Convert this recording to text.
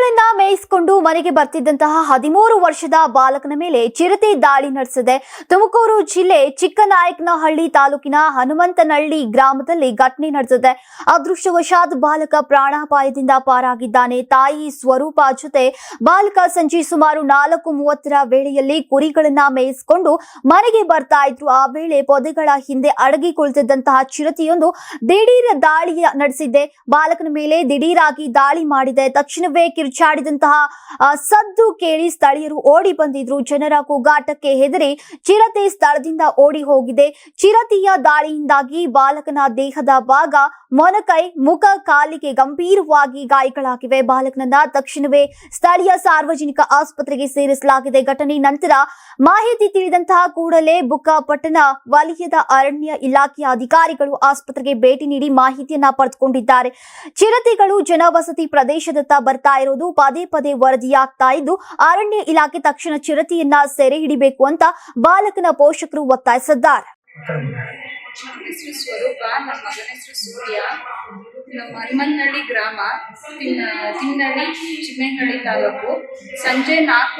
ಕುರಿಗಳನ್ನ ಮೇಯಿಸಿಕೊಂಡು ಮನೆಗೆ ಬರ್ತಿದ್ದಂತಹ ಹದಿಮೂರು ವರ್ಷದ ಬಾಲಕನ ಮೇಲೆ ಚಿರತೆ ದಾಳಿ ನಡೆಸಿದೆ. ತುಮಕೂರು ಜಿಲ್ಲೆ ಚಿಕ್ಕನಾಯಕನಹಳ್ಳಿ ತಾಲೂಕಿನ ಹನುಮಂತನಹಳ್ಳಿ ಗ್ರಾಮದಲ್ಲಿ ಘಟನೆ ನಡೆದಿದೆ. ಅದೃಷ್ಟವಶಾತ್ ಬಾಲಕ ಪ್ರಾಣಾಪಾಯದಿಂದ ಪಾರಾಗಿದ್ದಾನೆ. ತಾಯಿ ಸ್ವರೂಪ ಜೊತೆ ಬಾಲಕ ಸಂಜೆ ಸುಮಾರು ನಾಲ್ಕು ಮೂವತ್ತರ ವೇಳೆಯಲ್ಲಿ ಕುರಿಗಳನ್ನ ಮೇಯಿಸಿಕೊಂಡು ಮನೆಗೆ ಬರ್ತಾ ಇದ್ರು. ಆ ವೇಳೆ ಪೊದೆಗಳ ಹಿಂದೆ ಅಡಗಿ ಕುಳಿತಿದ್ದಂತಹ ಚಿರತೆಯೊಂದು ದಿಢೀರ್ ದಾಳಿ ನಡೆಸಿದ್ದೆ ಬಾಲಕನ ಮೇಲೆ ದಿಢೀರಾಗಿ ದಾಳಿ ಮಾಡಿದೆ. ತಕ್ಷಣವೇ ಕಿರುಚಾಡಿದಂತಹ ಸದ್ದು ಕೇಳಿ ಸ್ಥಳೀಯರು ಓಡಿ ಬಂದಿದ್ರು. ಜನರ ಕೂಗಾಟಕ್ಕೆ ಹೆದರಿ ಚಿರತೆ ಸ್ಥಳದಿಂದ ಓಡಿ ಹೋಗಿದೆ. ಚಿರತೆಯ ದಾಳಿಯಿಂದಾಗಿ ಬಾಲಕನ ದೇಹದ ಭಾಗ ಮೊನಕೈ, ಮುಖ, ಕಾಲಿಗೆ ಗಂಭೀರವಾಗಿ ಗಾಯಗಳಾಗಿವೆ. ಬಾಲಕನನ್ನ ತಕ್ಷಣವೇ ಸ್ಥಳೀಯ ಸಾರ್ವಜನಿಕ ಆಸ್ಪತ್ರೆಗೆ ಸೇರಿಸಲಾಗಿದೆ. ಘಟನೆ ನಂತರ ಮಾಹಿತಿ ತಿಳಿದಂತಹ ಕೂಡಲೇ ಬುಕ್ಕಾಪಟ್ಟಣ ವಲಯದ ಅರಣ್ಯ ಇಲಾಖೆಯ ಅಧಿಕಾರಿಗಳು ಆಸ್ಪತ್ರೆಗೆ ಭೇಟಿ ನೀಡಿ ಮಾಹಿತಿಯನ್ನ ಪಡೆದುಕೊಂಡಿದ್ದಾರೆ. ಚಿರತೆಗಳು ಜನವಸತಿ ಪ್ರದೇಶದತ್ತ ಬರ್ತಾ ಇರೋದು ಪದೇ ಪದೇ ವರದಿಯಾಗ್ತಾ ಇದ್ದು, ಅರಣ್ಯ ಇಲಾಖೆ ತಕ್ಷಣ ಚಿರತೆಯನ್ನ ಸೆರೆ ಹಿಡಿಬೇಕು ಅಂತ ಬಾಲಕನ ಪೋಷಕರು ಒತ್ತಾಯಿಸಿದ್ದಾರೆ. ನಮ್ಮ ಹೆಸರು ಸೂರ್ಯ ಗ್ರಾಮ ತಿನ್ನ ತಿನ್ನಳ್ಳಿ ಚಿಕ್ಕನಹಳ್ಳಿ ತಾಲೂಕು. ಸಂಜೆ ನಾಲ್ಕು